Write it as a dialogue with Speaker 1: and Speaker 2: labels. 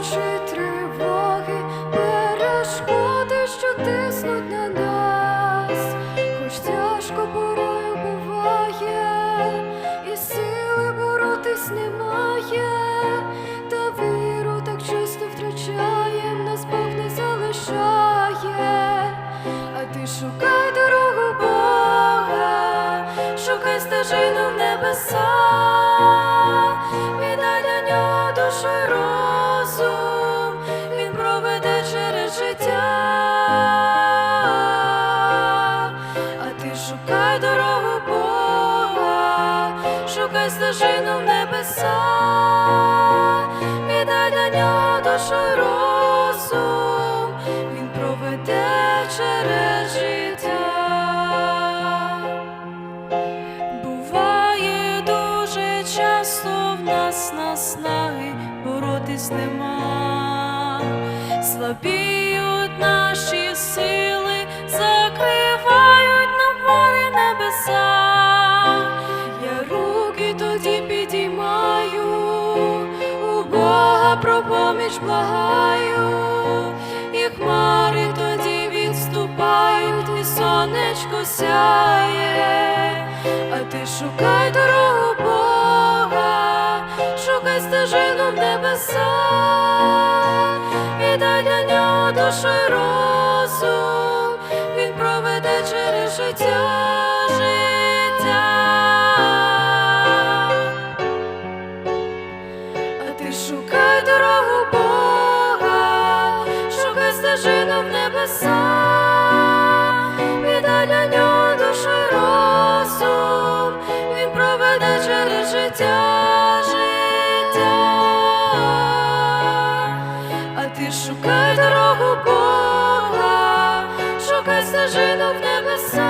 Speaker 1: болючі тривоги, перешкоди, що тиснуть на нас, хоч тяжко порою буває, і сили боротись немає, та віру так часто втрачаєм, нас Бог не залишає, а ти шукай дорогу Бога, шукай стежину в небесах. Шукай стежину в небеса, віддай до нього душу розум, він проведе через життя. Буває дуже часто в нас наснаги боротись нема, слабіють наші сили, поміч благаю, і хмари тоді відступають, і сонечко сяє, а ти шукай дорогу Бога, шукай стежину в небеса, віддай для нього душу і розум, небеса, віддай для нього душу й розум, він проведе через життя, життя. А ти шукай дорогу Бога, шукай стежину в небеса.